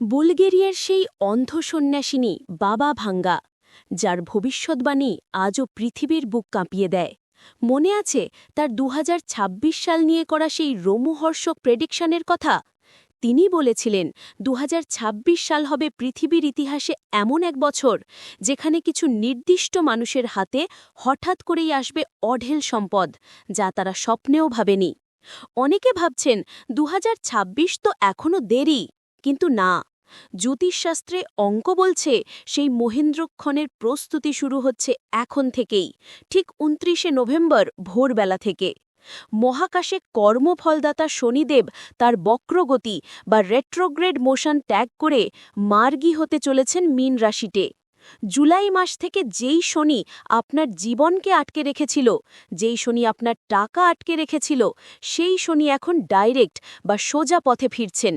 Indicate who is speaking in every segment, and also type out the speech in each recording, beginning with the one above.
Speaker 1: বুলগেরিয়ার সেই অন্ধ সন্ন্যাসিনী বাবা ভাঙ্গা, যার ভবিষ্যৎবাণী আজও পৃথিবীর বুক কাঁপিয়ে দেয়। মনে আছে তার দু হাজার ছাব্বিশ সাল নিয়ে করা সেই রোমহর্ষক প্রেডিকশনের কথা? তিনি বলেছিলেন দু হাজার ছাব্বিশ সাল হবে পৃথিবীর ইতিহাসে এমন এক বছর, যেখানে কিছু নির্দিষ্ট মানুষের হাতে হঠাৎ করেই আসবে অঢেল সম্পদ, যা তারা স্বপ্নেও ভাবেনি। অনেকে ভাবছেন দু হাজার ছাব্বিশ তো এখনও দেরি, কিন্তু না। জ্যোতিষশাস্ত্রে অঙ্ক বলছে সেই মহেন্দ্রক্ষণের প্রস্তুতি শুরু হচ্ছে এখন থেকেই, ঠিক উনত্রিশে নভেম্বর ভোরবেলা থেকে। মহাকাশে কর্মফলদাতা শনিদেব তার বক্রগতি বা রেট্রোগ্রেড মোশন ত্যাগ করে মার্গী হতে চলেছেন মীন রাশিতে। জুলাই মাস থেকে যেই শনি আপনার জীবনকে আটকে রেখেছিল, যেই শনি আপনার টাকা আটকে রেখেছিল, সেই শনি এখন ডাইরেক্ট বা সোজা পথে ফিরছেন।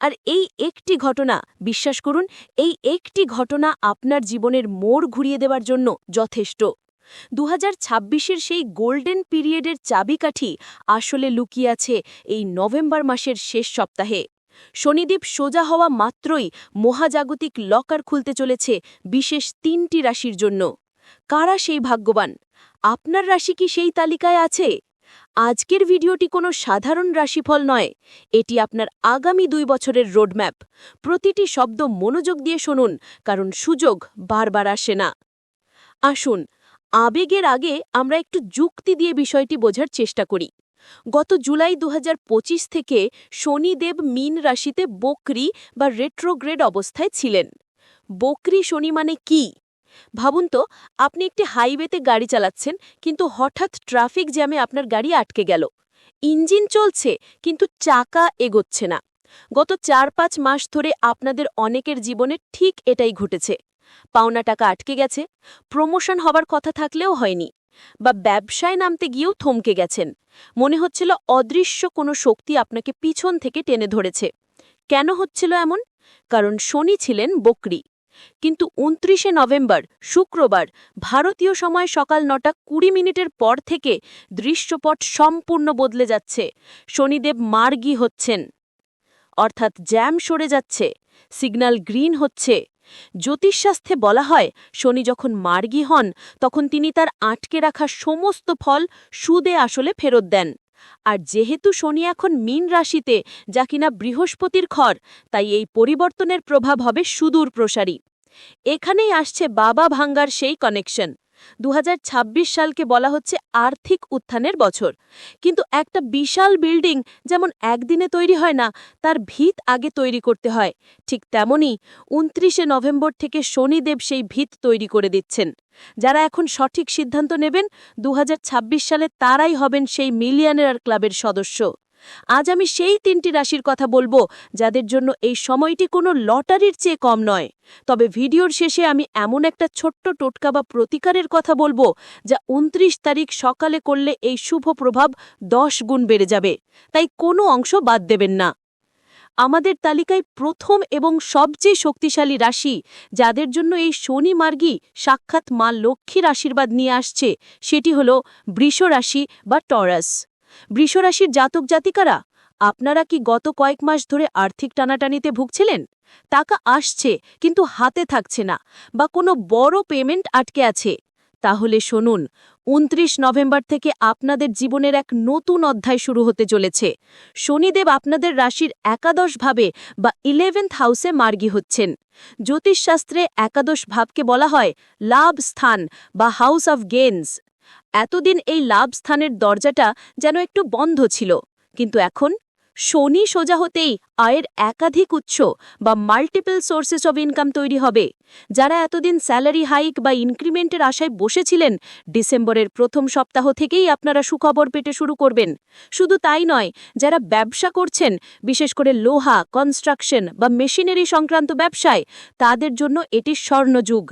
Speaker 1: আর এই একটি ঘটনা, বিশ্বাস করুন, এই একটি ঘটনা আপনার জীবনের মোড় ঘুরিয়ে দেওয়ার জন্য যথেষ্ট। দু হাজার সেই গোল্ডেন পিরিয়ডের চাবিকাঠি আসলে লুকিয়ে আছে এই নভেম্বর মাসের শেষ সপ্তাহে। শনিদ্বীপ সোজা হওয়া মাত্রই মহাজাগতিক লকার খুলতে চলেছে বিশেষ তিনটি রাশির জন্য। কারা সেই ভাগ্যবান? আপনার রাশি কি সেই তালিকায় আছে? আজকের ভিডিওটি কোনো সাধারণ রাশিফল নয়। এটি আপনার আগামী দুই বছরের রোডম্যাপ। প্রতিটি শব্দ মনোযোগ দিয়ে শুনুন, কারণ সুযোগ বারবার আসে না। আসুন, আবেগের আগে আমরা একটু যুক্তি দিয়ে বিষয়টি বোঝার চেষ্টা করি। গত জুলাই দু হাজার পঁচিশ থেকে শনিদেব মিন রাশিতে বকরি বা রেট্রোগ্রেড অবস্থায় ছিলেন। বকরি শনি মানে কি? ভাবুন তো, আপনি একটি হাইওয়েতে গাড়ি চালাচ্ছেন, কিন্তু হঠাৎ ট্রাফিক জ্যামে আপনার গাড়ি আটকে গেল। ইঞ্জিন চলছে, কিন্তু চাকা এগোচ্ছে না। গত চার পাঁচ মাস ধরে আপনাদের অনেকের জীবনে ঠিক এটাই ঘটেছে। পাওনা টাকা আটকে গেছে, প্রমোশন হবার কথা থাকলেও হয়নি, বা ব্যবসায় নামতে গিয়েও থমকে গেছেন। মনে হচ্ছিল অদৃশ্য কোনো শক্তি আপনাকে পিছন থেকে টেনে ধরেছে। কেন হচ্ছিল এমন? কারণ শনি ছিলেন বকরি। কিন্তু উনত্রিশে নভেম্বর, শুক্রবার, ভারতীয় সময় সকাল নটা কুড়ি মিনিটের পর থেকে দৃশ্যপট সম্পূর্ণ বদলে যাচ্ছে। শনিদেব মার্গী হচ্ছেন। অর্থাৎ জ্যাম সরে যাচ্ছে। সিগন্যাল গ্রিন হচ্ছে। জ্যোতিষশাস্ত্রে বলা হয়, শনি যখন মার্গী হন, তখন তিনি তার আটকে রাখা সমস্ত ফল সুদে আসলে ফেরত দেন। আর যেহেতু শনি এখন মীন রাশিতে, যা কিনা বৃহস্পতির খর তাই এই পরিবর্তনের প্রভাব হবে সুদূর প্রসারী এখানেই আসছে বাবা ভাঙ্গার সেই কানেকশন দু হাজার ছাব্বিশ সালকে বলা হচ্ছে আর্থিক উত্থানের বছর। কিন্তু একটা বিশাল বিল্ডিং যেমন একদিনে তৈরি হয় না, তার ভিত আগে তৈরি করতে হয়। ঠিক তেমনি উনত্রিশে নভেম্বর থেকে শনিদেব সেই ভিত তৈরি করে দিচ্ছেন। যারা এখন সঠিক সিদ্ধান্ত নেবেন দু হাজার ছাব্বিশ সালে তারাই হবেন সেই মিলিয়নের ক্লাবের সদস্য। আজ আমি সেই তিনটি রাশির কথা বলব যাদের জন্য এই সময়টি কোনো লটারির চেয়ে কম নয়। তবে ভিডিওর শেষে আমি এমন একটা ছোট্ট টোটকা বা প্রতিকারের কথা বলব যা উনত্রিশ তারিখ সকালে করলে এই শুভ প্রভাব দশ গুণ বেড়ে যাবে। তাই কোনো অংশ বাদ দেবেন না। আমাদের তালিকায় প্রথম এবং সবচেয়ে শক্তিশালী রাশি যাদের জন্য এই শনি মার্গী সাক্ষাৎ মা লক্ষ্মীর আশীর্বাদ নিয়ে আসছে সেটি হল বৃষ রাশি বা টরাস। বৃষরাশির জাতক জাতিকারা, আপনারা কি গত কয়েক মাস ধরে আর্থিক টানাটানিতে ভুগছিলেন? টাকা আসছে, কিন্তু হাতে থাকছে না বা কোনো বড় পেমেন্ট আটকে আছে। তাহলে শুনুন, উনত্রিশ নভেম্বর থেকে আপনাদের জীবনের এক নতুন অধ্যায় শুরু হতে চলেছে। শনিদেব আপনাদের রাশির একাদশভাবে বা ইলেভেন্থ হাউসে মার্গী হচ্ছেন। জ্যোতিষশাস্ত্রে একাদশ ভাবকে বলা হয় লাভ স্থান বা হাউস অফ গেনস এতদিন এই লাভ স্থানের দরজাটা যেন একটু বন্ধ ছিল, কিন্তু এখন শনি সোজা হতেই আয়ের একাধিক উৎস বা মাল্টিপল সোর্সেস অব ইনকাম তৈরি হবে। যারা এতদিন স্যালারি হাইক বা ইনক্রিমেন্টের আশায় বসেছিলেন, ডিসেম্বরের প্রথম সপ্তাহ থেকেই আপনারা সুখবর পেতে শুরু করবেন। শুধু তাই নয়, যারা ব্যবসা করছেন, বিশেষ করে লোহা কনস্ট্রাকশন বা মেশিনারি সংক্রান্ত ব্যবসায়, তাদের জন্য এটি স্বর্ণযুগ।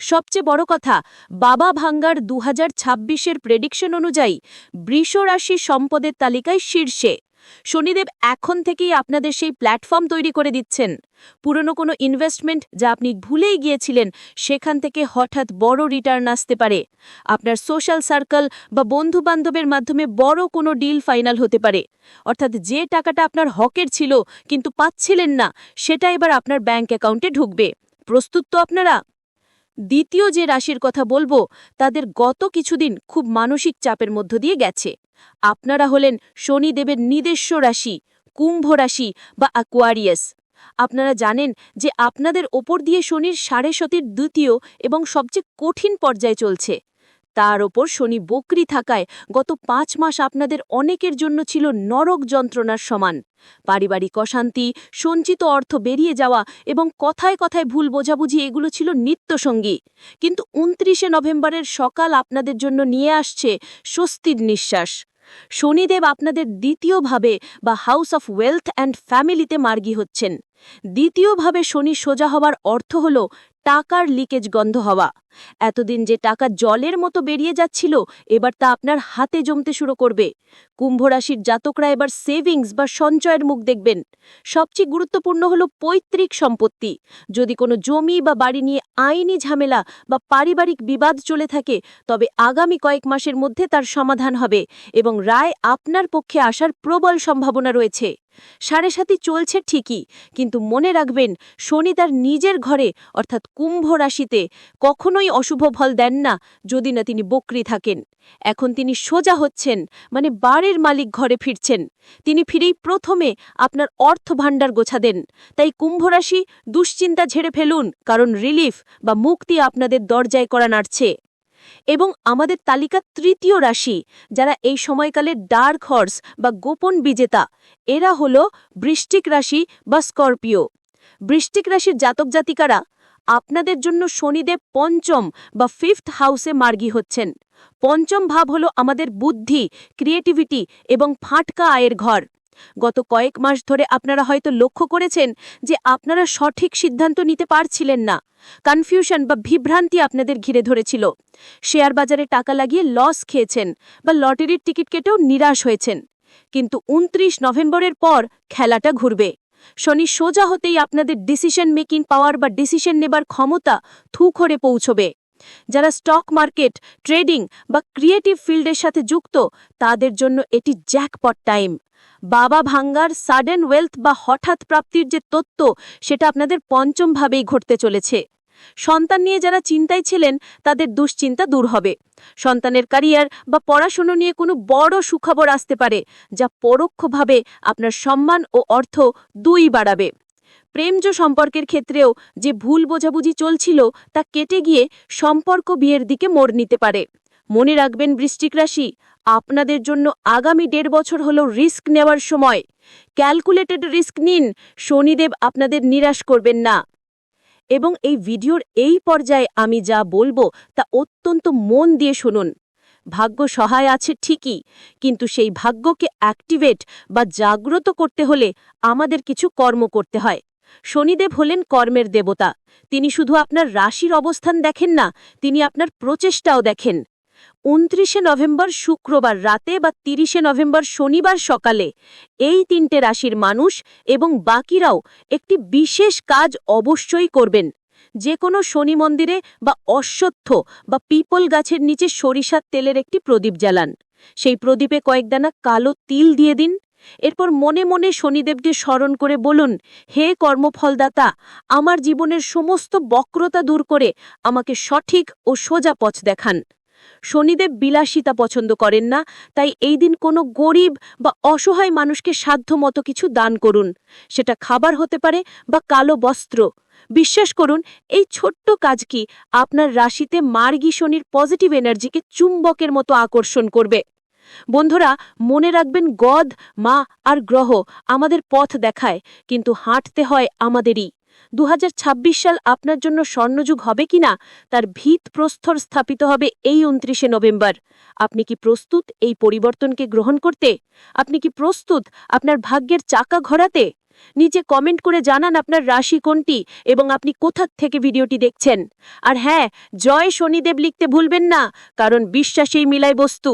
Speaker 1: সবচেয়ে বড় কথা, বাবা ভাঙ্গার দু হাজার ছাব্বিশের প্রেডিকশন অনুযায়ী বৃষ রাশি সম্পদের তালিকায় শীর্ষে। শনিদেব এখন থেকেই আপনাদের সেই প্ল্যাটফর্ম তৈরি করে দিচ্ছেন। পুরনো কোনো ইনভেস্টমেন্ট যা আপনি ভুলেই গিয়েছিলেন, সেখান থেকে হঠাৎ বড় রিটার্ন আসতে পারে। আপনার সোশ্যাল সার্কেল বা বন্ধুবান্ধবের মাধ্যমে বড় কোনো ডিল ফাইনাল হতে পারে। অর্থাৎ যে টাকাটা আপনার হকের ছিল, কিন্তু পাচ্ছিলেন না, সেটা এবার আপনার ব্যাংক অ্যাকাউন্টে ঢুকবে। প্রস্তুত তো আপনারা? দ্বিতীয় যে রাশির কথা বলব, তাদের গত কিছুদিন খুব মানসিক চাপের মধ্য দিয়ে গেছে। আপনারা হলেন শনিদেবের নিজস্ব রাশি, কুম্ভ রাশি বা অ্যাকোয়ারিয়াস আপনারা জানেন যে আপনাদের ওপর দিয়ে শনির সাড়ে সতীর দ্বিতীয় এবং সবচেয়ে কঠিন পর্যায়ে চলছে। তার ওপর শনি বকরি থাকায় গত পাঁচ মাস আপনাদের অনেকের জন্য ছিল নরক যন্ত্রণার সমান। পারিবারিক অশান্তি, সঞ্চিত অর্থ বেরিয়ে যাওয়া এবং কথায় কথায় ভুল বোঝাবুঝি এগুলো ছিল নিত্যসঙ্গী। কিন্তু উনত্রিশে নভেম্বরের সকাল আপনাদের জন্য নিয়ে আসছে স্বস্তির নিঃশ্বাস। শনিদেব আপনাদের দ্বিতীয়ভাবে বা হাউস অফ ওয়েলথ অ্যান্ড ফ্যামিলিতে মার্গি হচ্ছেন। দ্বিতীয়ভাবে শনি সোজা হওয়ার অর্থ হল টাকার লিকেজ গন্ধ হওয়া। এতদিন যে টাকা জলের মতো বেরিয়ে যাচ্ছিল, এবার তা আপনার হাতে জমতে শুরু করবে। কুম্ভরাশির জাতকরা এবার সেভিংস বা সঞ্চয়ের মুখ দেখবেন। সবচেয়ে গুরুত্বপূর্ণ হল পৈতৃক সম্পত্তি। যদি কোনো জমি বা বাড়ি নিয়ে আইনি ঝামেলা বা পারিবারিক বিবাদ চলে থাকে, তবে আগামী কয়েক মাসের মধ্যে তার সমাধান হবে এবং রায় আপনার পক্ষে আসার প্রবল সম্ভাবনা রয়েছে। সাড়ে সাতি চলছে ঠিকই, কিন্তু মনে রাখবেন শনি তার নিজের ঘরে, অর্থাৎ কুম্ভ রাশিতে, কখনোই অশুভ ফল দেন না যদি না তিনি বকরি থাকেন। এখন তিনি সোজা হচ্ছেন মানে বাড়ির মালিক ঘরে ফিরছেন। তিনি ফিরেই প্রথমে আপনার অর্থ ভাণ্ডার গোছা দেন। তাই কুম্ভ রাশি দুশ্চিন্তা ঝেড়ে ফেলুন, কারণ রিলিফ বা মুক্তি আপনাদের দরজায় করা নাড়ছে। এবং আমাদের তালিকা তৃতীয় রাশি, যারা এই সময়কালে ডার্ক হর্স বা গোপন বিজেতা, এরা হল বৃষ্টিক রাশি বা স্করপিও। বৃষ্টিক রাশির জাতক জাতিকারা, আপনাদের জন্য শনিদেব পঞ্চম বা ফিফথ হাউসে মার্গী হচ্ছেন। পঞ্চম ভাব হল আমাদের বুদ্ধি ক্রিয়েটিভিটি এবং ফাটকা আয়ের ঘর। গত কয়েক মাস ধরে আপনারা হয়তো লক্ষ্য করেছেন যে আপনারা সঠিক সিদ্ধান্ত নিতে পারছিলেন না। কনফিউশন বা বিভ্রান্তি আপনাদের ঘিরে ধরেছিল। শেয়ার বাজারে টাকা লাগিয়ে লস খেয়েছেন বা লটারির টিকিট কেটেও নিরাশ হয়েছেন। কিন্তু উনত্রিশ নভেম্বরের পর খেলাটা ঘুরবে। শনি সোজা হতেই আপনাদের ডিসিশন মেকিং পাওয়ার বা ডিসিশন নেবার ক্ষমতা থু করে পৌঁছবে। যারা স্টক মার্কেট, ট্রেডিং বা ক্রিয়েটিভ ফিল্ডের সাথে যুক্ত, তাদের জন্য এটি জ্যাকপট টাইম। বাবা ভাঙ্গার সাডেন ওয়েলথ বা হঠাৎ প্রাপ্তির যে তত্ত্ব, সেটা আপনাদের পঞ্চমভাবেই ঘটতে চলেছে। সন্তান নিয়ে যারা চিন্তায় ছিলেন, তাদের দুশ্চিন্তা দূর হবে। সন্তানের ক্যারিয়ার বা পড়াশুনো নিয়ে কোনো বড় সুখবর আসতে পারে, যা পরোক্ষভাবে আপনার সম্মান ও অর্থ দুই বাড়াবে। প্রেমজ সম্পর্কের ক্ষেত্রেও যে ভুল বোঝাবুঝি চলছিল তা কেটে গিয়ে সম্পর্ক বিয়ের দিকে মোড় নিতে পারে। মনে রাখবেন বৃষ্টিক রাশি, আপনাদের জন্য আগামী দেড় বছর হল রিস্ক নেওয়ার সময়। ক্যালকুলেটেড রিস্ক নিন, শনিদেব আপনাদের নিরাশ করবেন না। এবং এই ভিডিওর এই পর্যায়ে আমি যা বলব তা অত্যন্ত মন দিয়ে শুনুন। ভাগ্য সহায় আছে ঠিকই, কিন্তু সেই ভাগ্যকে অ্যাক্টিভেট বা জাগ্রত করতে হলে আমাদের কিছু কর্ম করতে হয়। শনিদেব হলেন কর্মের দেবতা। তিনি শুধু আপনার রাশির অবস্থান দেখেন না, তিনি আপনার প্রচেষ্টাও দেখেন। উনত্রিশে নভেম্বর শুক্রবার রাতে বা তিরিশে নভেম্বর শনিবার সকালে এই তিনটে রাশির মানুষ এবং বাকিরাও একটি বিশেষ কাজ অবশ্যই করবেন। যে কোনো শনি মন্দিরে বা অশ্বত্থ বা পিপল গাছের নিচে সরিষার তেলের একটি প্রদীপ জ্বালান। সেই প্রদীপে কয়েকদানা কালো তিল দিয়ে দিন। এরপর মনে মনে শনিদেবকে স্মরণ করে বলুন, হে কর্মফলদাতা, আমার জীবনের সমস্ত বক্রতা দূর করে আমাকে সঠিক ও সোজা পথ দেখান। শনিদেব বিলাসিতা পছন্দ করেন না, তাই এই দিন কোনো গরিব বা অসহায় মানুষকে সাধ্য মতো কিছু দান করুন। সেটা খাবার হতে পারে বা কালো বস্ত্র। বিশ্বাস করুন, এই ছোট্ট কাজ কি আপনার রাশিতে মার্গী শনির পজিটিভ এনার্জিকে চুম্বকের মতো আকর্ষণ করবে। বন্ধুরা, মনে রাখবেন গদ, মা আর গ্রহ আমাদের পথ দেখায়, কিন্তু হাঁটতে হয় আমাদেরই। দু হাজার ছাব্বিশ সাল আপনার জন্য স্বর্ণযুগ হবে কিনা, তার ভিত প্রস্তর স্থাপিত হবে এই উনত্রিশে নভেম্বর। আপনি কি প্রস্তুত এই পরিবর্তনকে গ্রহণ করতে? আপনি কি প্রস্তুত আপনার ভাগ্যের চাকা ঘোরাতে? নিচে কমেন্ট করে জানান আপনার রাশি কোনটি এবং আপনি কোথা থেকে ভিডিওটি দেখছেন। আর হ্যাঁ জয় শনিদেব লিখতে ভুলবেন না, কারণ বিশ্বাসেই মিলায় বস্তু।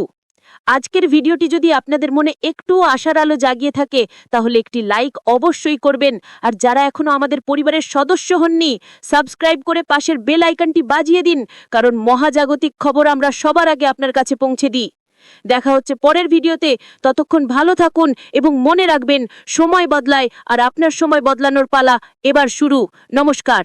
Speaker 1: আজকের ভিডিওটি যদি আপনাদের মনে একটুও আশার আলো জাগিয়ে থাকে, তাহলে একটি লাইক অবশ্যই করবেন। আর যারা এখনও আমাদের পরিবারের সদস্য হননি, সাবস্ক্রাইব করে পাশের বেল আইকনটি বাজিয়ে দিন, কারণ মহাজাগতিক খবর আমরা সবার আগে আপনার কাছে পৌঁছে দিই। দেখা হচ্ছে পরের ভিডিওতে। ততক্ষণ ভালো থাকুন এবং মনে রাখবেন, সময় বদলায়, আর আপনার সময় বদলানোর পালা এবার শুরু। নমস্কার।